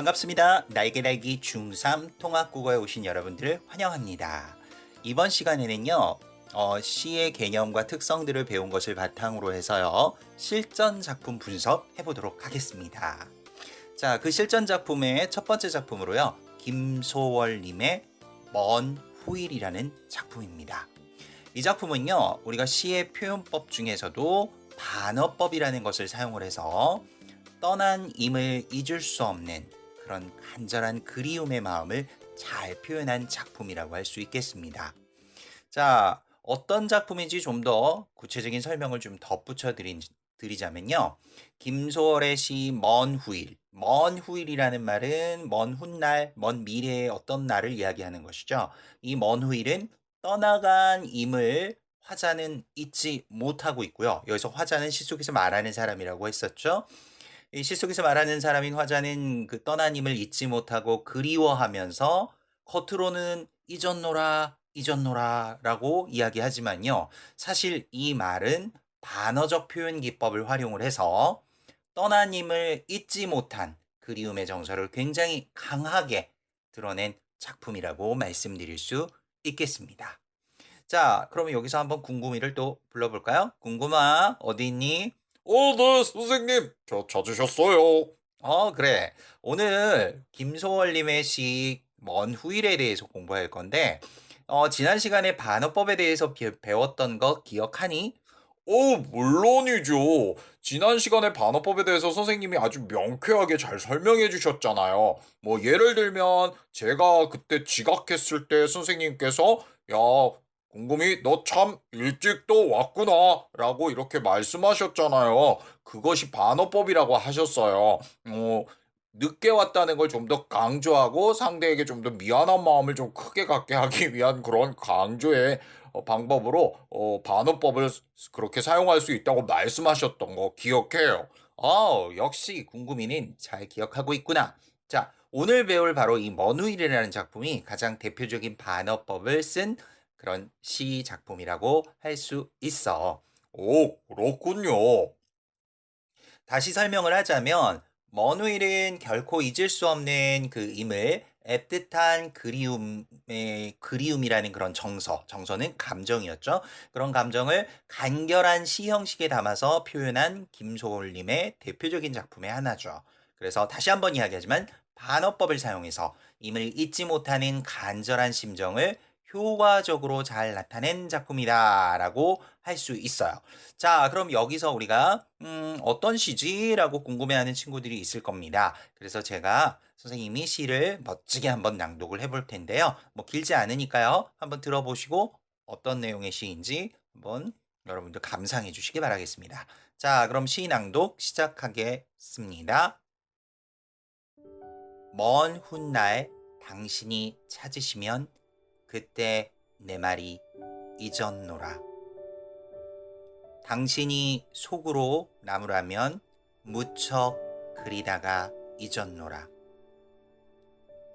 반갑습니다. 날개달기 중3 통합국어에 오신 여러분들을 환영합니다. 이번 시간에는요, 어, 시의 개념과 특성들을 배운 것을 바탕으로 해서요, 실전 작품 분석해 보도록 하겠습니다. 자, 그 실전 작품의 첫 번째 작품으로요, 김소월님의 먼 후일이라는 작품입니다. 이 작품은요, 우리가 시의 표현법 중에서도 반어법이라는 것을 사용을 해서 떠난 임을 잊을 수 없는 그런 간절한 그리움의 마음을 잘 표현한 작품이라고 할 수 있겠습니다. 자, 어떤 작품인지 좀 더 구체적인 설명을 좀 덧붙여 드리자면요. 김소월의 시 먼 후일. 먼 후일이라는 말은 먼 훗날, 먼 미래의 어떤 날을 이야기하는 것이죠. 이 먼 후일은 떠나간 임을 화자는 잊지 못하고 있고요. 여기서 화자는 시 속에서 말하는 사람이라고 했었죠. 이 시 속에서 말하는 사람인 화자는 그 떠난 임을 잊지 못하고 그리워하면서 겉으로는 잊었노라, 잊었노라 라고 이야기하지만요. 사실 이 말은 반어적 표현 기법을 활용을 해서 떠난 임을 잊지 못한 그리움의 정서를 굉장히 강하게 드러낸 작품이라고 말씀드릴 수 있겠습니다. 자, 그러면 여기서 한번 궁금이를 또 불러볼까요? 궁금아, 어디 있니? 어, 네, 선생님. 저 찾으셨어요. 어, 그래. 오늘 김소월님의 시 먼 후일에 대해서 공부할 건데, 어, 지난 시간에 반어법에 대해서 비- 배웠던 거 기억하니? 어, 물론이죠. 지난 시간에 반어법에 대해서 선생님이 아주 명쾌하게 잘 설명해 주셨잖아요. 뭐, 예를 들면, 제가 그때 지각했을 때 선생님께서, 야, 궁금이, 너 참 일찍 또 왔구나. 라고 이렇게 말씀하셨잖아요. 그것이 반어법이라고 하셨어요. 어, 늦게 왔다는 걸 좀 더 강조하고 상대에게 좀 더 미안한 마음을 좀 크게 갖게 하기 위한 그런 강조의 어, 방법으로 어, 반어법을 스- 그렇게 사용할 수 있다고 말씀하셨던 거 기억해요. 어, 역시 궁금이는 잘 기억하고 있구나. 자, 오늘 배울 바로 이 머누일이라는 작품이 가장 대표적인 반어법을 쓴 그런 시 작품이라고 할 수 있어. 오, 그렇군요. 다시 설명을 하자면 머누일은 결코 잊을 수 없는 그 임을 애틋한 그리움의 그리움이라는 그런 정서, 정서는 감정이었죠. 그런 감정을 간결한 시 형식에 담아서 표현한 김소월님의 대표적인 작품의 하나죠. 그래서 다시 한번 이야기하지만 반어법을 사용해서 임을 잊지 못하는 간절한 심정을 효과적으로 잘 나타낸 작품이다라고 할 수 있어요. 자, 그럼 여기서 우리가 음, 어떤 시지라고 궁금해하는 친구들이 있을 겁니다. 그래서 제가 선생님이 시를 멋지게 한번 낭독을 해볼 텐데요. 뭐 길지 않으니까요. 한번 들어보시고 어떤 내용의 시인지 한번 여러분들 감상해 주시기 바라겠습니다. 자, 그럼 시 낭독 시작하겠습니다. 먼 훗날 당신이 찾으시면 그때 내 말이 잊었노라. 당신이 속으로 나무라면 무척 그리다가 잊었노라.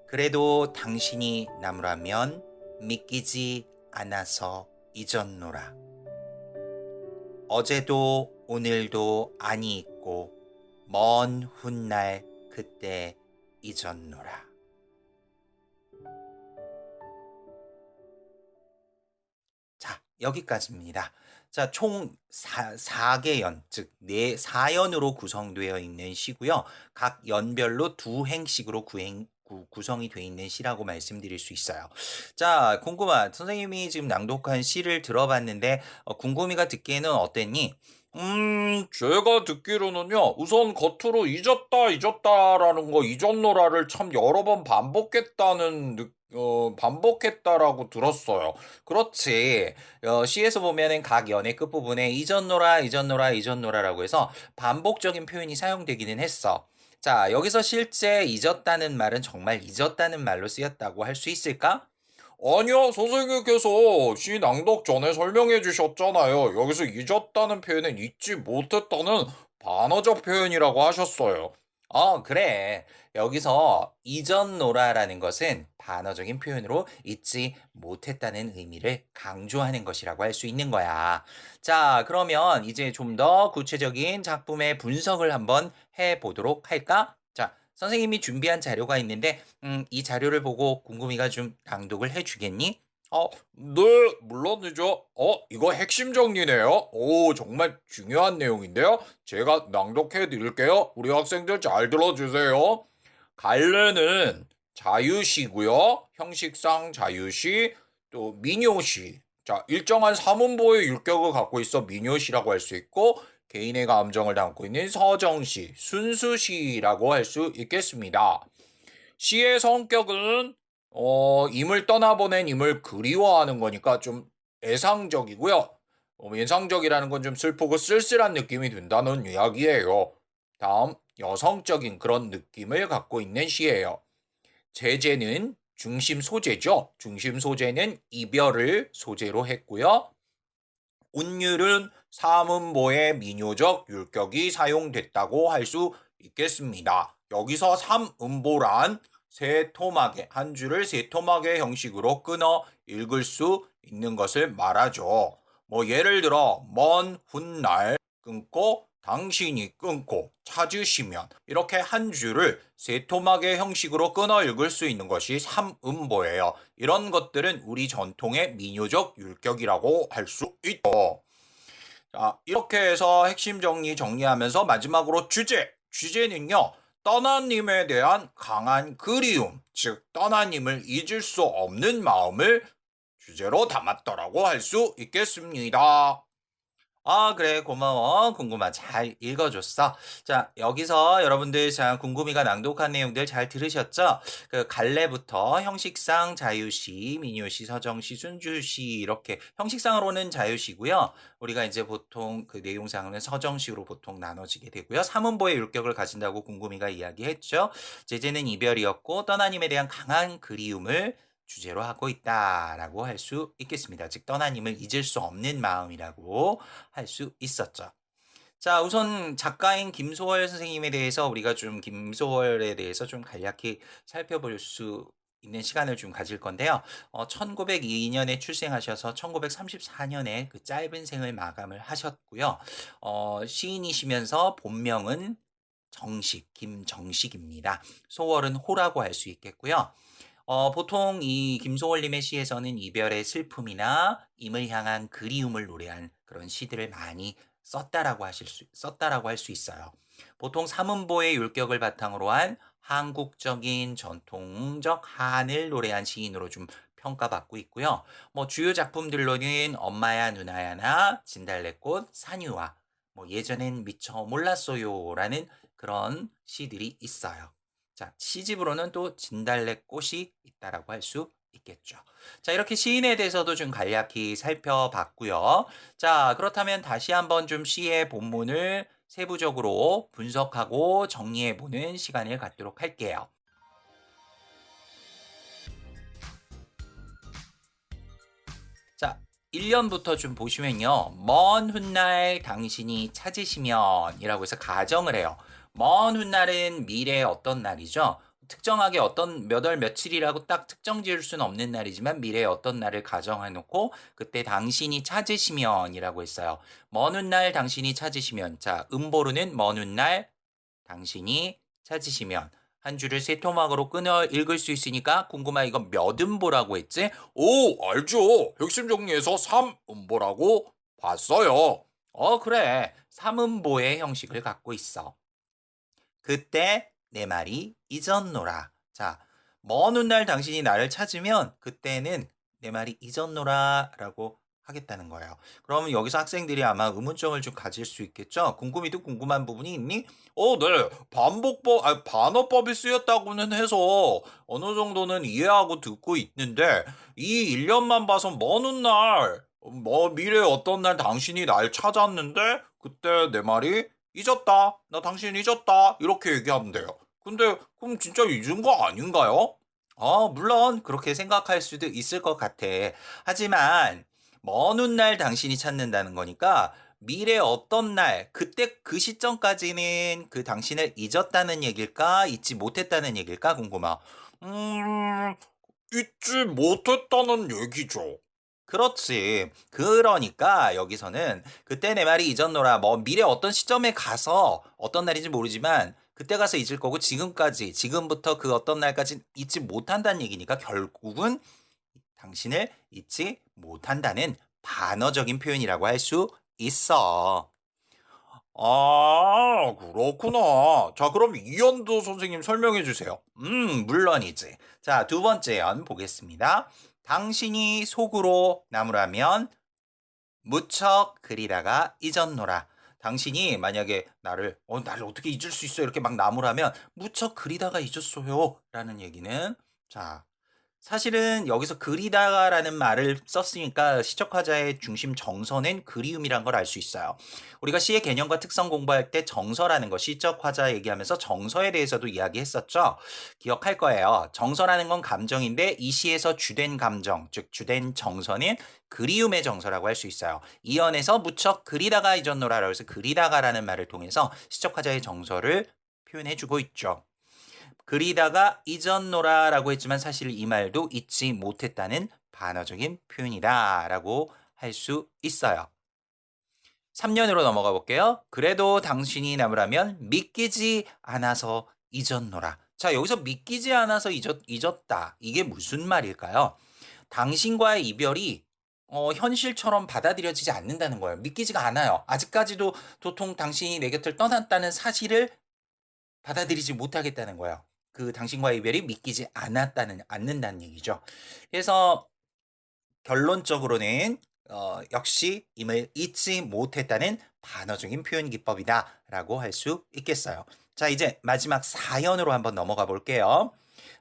그래도 당신이 나무라면 믿기지 않아서 잊었노라. 어제도 오늘도 아니 있고 먼 훗날 그때 잊었노라. 여기까지입니다. 자, 총 4, 사개 연, 즉, 네, 4연으로 구성되어 있는 시고요. 각 연별로 두 행식으로 구행, 구, 구성이 되어 있는 시라고 말씀드릴 수 있어요. 자, 궁금한, 선생님이 지금 낭독한 시를 들어봤는데, 어, 궁금이가 듣기에는 어땠니? 음, 제가 듣기로는요, 우선 겉으로 잊었다, 잊었다라는 거, 잊었노라를 참 여러 번 반복했다는, 느, 어, 반복했다라고 들었어요. 그렇지. 어, 시에서 보면은 각 연의 끝부분에 잊었노라, 잊었노라, 잊었노라라고 해서 반복적인 표현이 사용되기는 했어. 자, 여기서 실제 잊었다는 말은 정말 잊었다는 말로 쓰였다고 할 수 있을까? 아니요, 선생님께서 시 낭독 전에 설명해 주셨잖아요. 여기서 잊었다는 표현은 잊지 못했다는 반어적 표현이라고 하셨어요. 어, 그래. 여기서 잊었노라라는 것은 반어적인 표현으로 잊지 못했다는 의미를 강조하는 것이라고 할 수 있는 거야. 자, 그러면 이제 좀 더 구체적인 작품의 분석을 한번 해 보도록 할까? 자, 선생님이 준비한 자료가 있는데, 음, 이 자료를 보고 궁금이가 좀 낭독을 해 주겠니? 어, 네, 물론이죠. 어, 이거 핵심 정리네요. 오, 정말 중요한 내용인데요. 제가 낭독해 드릴게요. 우리 학생들 잘 들어주세요. 갈래는 자유시고요. 형식상 자유시, 또 민요시. 자, 일정한 사문보의 율격을 갖고 있어 민요시라고 할 수 있고, 개인의 감정을 담고 있는 서정시, 순수시라고 할 수 있겠습니다. 시의 성격은 어, 임을 떠나보낸 임을 그리워하는 거니까 좀 애상적이고요. 어, 예상적이라는 건 좀 슬프고 쓸쓸한 느낌이 든다는 이야기예요. 다음, 여성적인 그런 느낌을 갖고 있는 시예요. 제재는 중심 소재죠. 중심 소재는 이별을 소재로 했고요. 운율은 사문보의 민요적 율격이 사용됐다고 할 수 있겠습니다. 여기서 삼음보란 세 토막의 한 줄을 세 토막의 형식으로 끊어 읽을 수 있는 것을 말하죠. 뭐 예를 들어 먼 훗날 끊고 당신이 끊고 찾으시면 이렇게 한 줄을 세 토막의 형식으로 끊어 읽을 수 있는 것이 삼음보예요. 이런 것들은 우리 전통의 민요적 율격이라고 할 수 있죠. 자, 이렇게 해서 핵심 정리 정리하면서 마지막으로 주제. 주제는요. 떠나님에 대한 강한 그리움, 즉 떠나님을 잊을 수 없는 마음을 주제로 담았더라고 할 수 있겠습니다. 아, 그래, 고마워. 궁금한 잘 읽어줬어. 자, 여기서 여러분들 자, 궁금이가 낭독한 내용들 잘 들으셨죠? 그 갈래부터 형식상 자유시, 민요시, 서정시, 순주시 이렇게 형식상으로는 자유시고요. 우리가 이제 보통 그 내용상은 서정시로 보통 나눠지게 되고요. 삼음보의 율격을 가진다고 궁금이가 이야기했죠. 제재는 이별이었고 떠나님에 대한 강한 그리움을 주제로 하고 있다라고 할 수 있겠습니다. 즉 떠나님을 잊을 수 없는 마음이라고 할 수 있었죠. 자, 우선 작가인 김소월 선생님에 대해서 우리가 좀 김소월에 대해서 좀 간략히 살펴볼 수 있는 시간을 좀 가질 건데요. 어, 1902년에 출생하셔서 1934년에 그 짧은 생을 마감을 하셨고요. 어, 시인이시면서 본명은 정식, 김정식입니다. 소월은 호라고 할 수 있겠고요. 어, 보통 이 김소월님의 시에서는 이별의 슬픔이나 임을 향한 그리움을 노래한 그런 시들을 많이 썼다라고 하실 수, 썼다라고 할 수 있어요. 보통 삼음보의 율격을 바탕으로 한 한국적인 전통적 한을 노래한 시인으로 좀 평가받고 있고요. 뭐 주요 작품들로는 엄마야 누나야나 진달래꽃 산유화 뭐 예전엔 미처 몰랐어요라는 그런 시들이 있어요. 자, 시집으로는 또 진달래꽃이 있다라고 할 수 있겠죠. 자, 이렇게 시인에 대해서도 좀 간략히 살펴봤고요. 자, 그렇다면 다시 한번 좀 시의 본문을 세부적으로 분석하고 정리해보는 시간을 갖도록 할게요. 자, 1년부터 좀 보시면요. 먼 훗날 당신이 찾으시면 이라고 해서 가정을 해요. 먼 훗날은 미래의 어떤 날이죠. 특정하게 어떤 몇 월 며칠이라고 딱 특정 지을 수는 없는 날이지만 미래의 어떤 날을 가정해 놓고 그때 당신이 찾으시면이라고 했어요. 먼 훗날 당신이 찾으시면 자 음보루는 먼 훗날 당신이 찾으시면 한 줄을 세 토막으로 끊어 읽을 수 있으니까 궁금하 이거 몇 음보라고 했지? 오, 알죠. 핵심 정리에서 3 음보라고 봤어요. 어 그래 삼음보의 형식을 갖고 있어. 그때 내 말이 잊었노라. 자, 먼 훗날 당신이 나를 찾으면 그때는 내 말이 잊었노라 라고 하겠다는 거예요. 그러면 여기서 학생들이 아마 의문점을 좀 가질 수 있겠죠. 궁금이도 궁금한 부분이 있니? 어, 네. 반복법, 아, 반어법이 쓰였다고는 해서 어느 정도는 이해하고 듣고 있는데 이 1년만 봐서 먼 훗날, 뭐 미래 어떤 날 당신이 날 찾았는데 그때 내 말이 잊었다. 나 당신 잊었다. 이렇게 얘기하면 돼요. 근데 그럼 진짜 잊은 거 아닌가요? 어, 물론 그렇게 생각할 수도 있을 것 같아. 하지만 먼 훗날 당신이 찾는다는 거니까 미래 어떤 날, 그때 그 시점까지는 그 당신을 잊었다는 얘길까? 잊지 못했다는 얘길까? 궁금하. 음, 잊지 못했다는 얘기죠. 그렇지. 그러니까 여기서는 그때 내 말이 잊었노라. 뭐 미래 어떤 시점에 가서 어떤 날인지 모르지만 그때 가서 잊을 거고 지금까지 지금부터 그 어떤 날까지 잊지 못한다는 얘기니까 결국은 당신을 잊지 못한다는 반어적인 표현이라고 할 수 있어. 아, 그렇구나. 자, 그럼 이연도 선생님 설명해 주세요. 음, 물론이지. 자, 두 번째 연 보겠습니다. 당신이 속으로 나무라면 무척 그리다가 잊었노라. 당신이 만약에 나를 어 나를 어떻게 잊을 수 있어 이렇게 막 나무라면 무척 그리다가 잊었어요 라는 얘기는 자 사실은 여기서 그리다가라는 말을 썼으니까 시적화자의 중심 정서는 그리움이란 걸 알 수 있어요. 우리가 시의 개념과 특성 공부할 때 정서라는 거 시적화자 얘기하면서 정서에 대해서도 이야기했었죠. 기억할 거예요. 정서라는 건 감정인데 이 시에서 주된 감정, 즉 주된 정서는 그리움의 정서라고 할 수 있어요. 이 연에서 무척 그리다가 잊었노라라고 해서 그리다가라는 말을 통해서 시적화자의 정서를 표현해주고 있죠. 그리다가 잊었노라라고 했지만 사실 이 말도 잊지 못했다는 반어적인 표현이다라고 할 수 있어요. 3년으로 넘어가 볼게요. 그래도 당신이 남으라면 믿기지 않아서 잊었노라. 자, 여기서 믿기지 않아서 잊었, 잊었다. 이게 무슨 말일까요? 당신과의 이별이 어, 현실처럼 받아들여지지 않는다는 거예요. 믿기지가 않아요. 아직까지도 도통 당신이 내 곁을 떠났다는 사실을 받아들이지 못하겠다는 거예요. 그 당신과의 이별이 믿기지 않았다는 않는다는 얘기죠. 그래서 결론적으로는 어, 역시 임을 잊지 못했다는 반어적인 표현 기법이다라고 할 수 있겠어요. 자, 이제 마지막 사연으로 한번 넘어가 볼게요.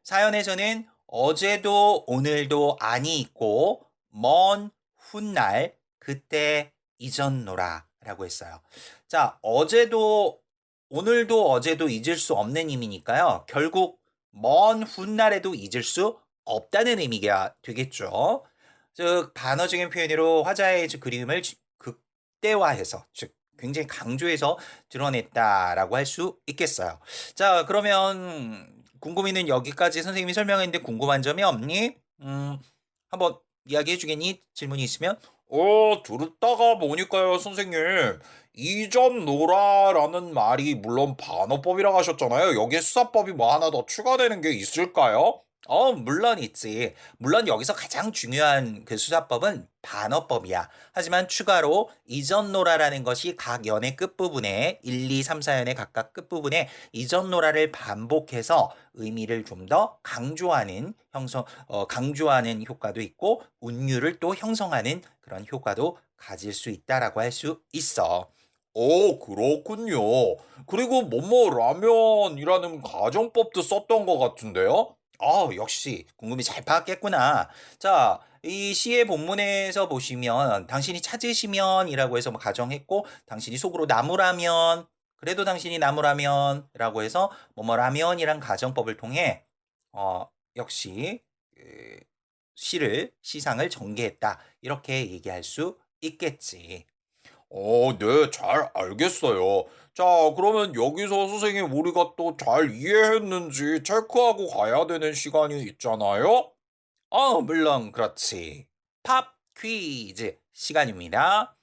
사연에서는 어제도 오늘도 아니 있고 먼 훗날 그때 잊었노라 라고 했어요. 자, 어제도 오늘도 어제도 잊을 수 없는 의미니까요. 결국 먼 훗날에도 잊을 수 없다는 의미가 되겠죠. 즉 반어적인 표현으로 화자의 즉 그림을 지- 극대화해서 즉 굉장히 강조해서 드러냈다라고 할 수 있겠어요. 자 그러면 궁금이는 여기까지 선생님이 설명했는데 궁금한 점이 없니? 음 한번 이야기해 주겠니? 질문이 있으면 어, 들었다가 보니까요, 선생님. 잊었노라라는 말이 물론 반어법이라고 하셨잖아요. 여기에 수사법이 뭐 하나 더 추가되는 게 있을까요? 어, 물론 있지. 물론 여기서 가장 중요한 그 수사법은 반어법이야. 하지만 추가로 이전노라라는 것이 각 연의 끝부분에 1, 2, 3, 4연의 각각 끝부분에 이전노라를 반복해서 의미를 좀 더 강조하는 형성, 어, 강조하는 효과도 있고 운율을 또 형성하는 그런 효과도 가질 수 있다라고 할 수 있어. 오, 그렇군요. 그리고 뭐뭐 라면이라는 가정법도 썼던 것 같은데요? 어, 역시 궁금이 잘 파악했구나. 자, 이 시의 본문에서 보시면 당신이 찾으시면이라고 해서 뭐 가정했고 당신이 속으로 나무라면 그래도 당신이 나무라면 라고 해서 뭐뭐라면이란 가정법을 통해 어, 역시 그 시를 시상을 전개했다. 이렇게 얘기할 수 있겠지. 어, 네, 잘 알겠어요. 자, 그러면 여기서 선생님 우리가 또 잘 이해했는지 체크하고 가야 되는 시간이 있잖아요? 어, 물론 그렇지. 팝 퀴즈 시간입니다.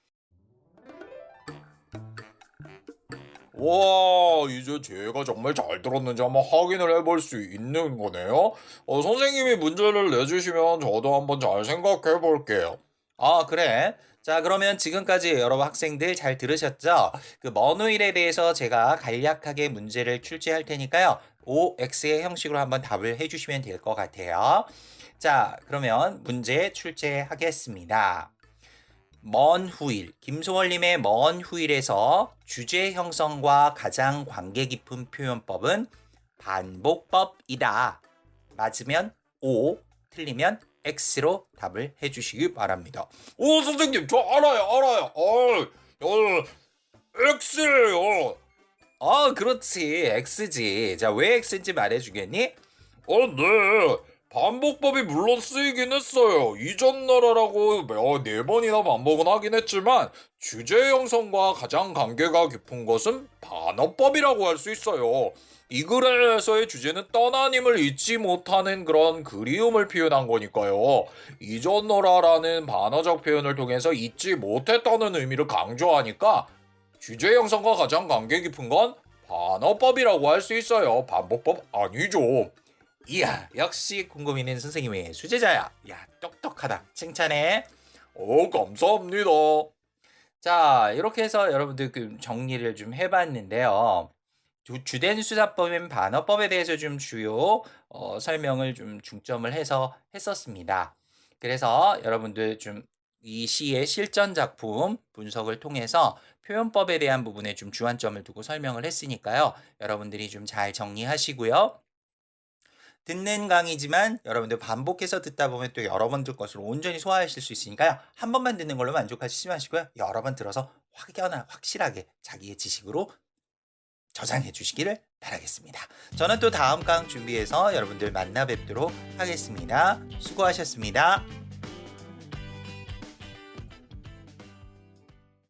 와, 이제 제가 정말 잘 들었는지 한번 확인을 해볼 수 있는 거네요. 어, 선생님이 문제를 내주시면 저도 한번 잘 생각해 볼게요. 아, 그래. 자, 그러면 지금까지 여러분 학생들 잘 들으셨죠? 그 먼우일에 대해서 제가 간략하게 문제를 출제할 테니까요. OX의 형식으로 한번 답을 해주시면 될 것 같아요. 자, 그러면 문제 출제하겠습니다. 먼 후일, 김소월님의 먼 후일에서 주제 형성과 가장 관계 깊은 표현법은 반복법이다. 맞으면 O, 틀리면 X로 답을 해주시기 바랍니다. 오, 선생님, 저 알아요, 알아요. 어, 어, X예요. 어, 그렇지. X지. 자, 왜 X인지 말해주겠니? 어, 네. 반복법이 물론 쓰이긴 했어요. 이전 나라라고 몇- 네 번이나 반복은 하긴 했지만 주제 형성과 가장 관계가 깊은 것은 반어법이라고 할 수 있어요. 이 글에서의 주제는 떠나님을 잊지 못하는 그런 그리움을 표현한 거니까요. 이전 너라라는 반어적 표현을 통해서 잊지 못했다는 의미를 강조하니까 주제 형성과 가장 관계 깊은 건 반어법이라고 할 수 있어요. 반복법 아니죠. 이야, 역시 궁금이는 선생님의 수제자야. 야, 똑똑하다. 칭찬해. 어, 감사합니다. 자, 이렇게 해서 여러분들 그 정리를 좀 해봤는데요. 주, 주된 수사법인 반어법에 대해서 좀 주요 어, 설명을 좀 중점을 해서 했었습니다. 그래서 여러분들 좀 이 시의 실전 작품 분석을 통해서 표현법에 대한 부분에 좀 주안점을 두고 설명을 했으니까요. 여러분들이 좀 잘 정리하시고요. 듣는 강의지만 여러분들 반복해서 듣다 보면 또 여러 번 들 것을 온전히 소화하실 수 있으니까요. 한 번만 듣는 걸로 만족하시지 마시고요. 여러 번 들어서 확연한 확실하게 자기의 지식으로 저장해 주시기를 바라겠습니다. 저는 또 다음 강 준비해서 여러분들 만나 뵙도록 하겠습니다. 수고하셨습니다.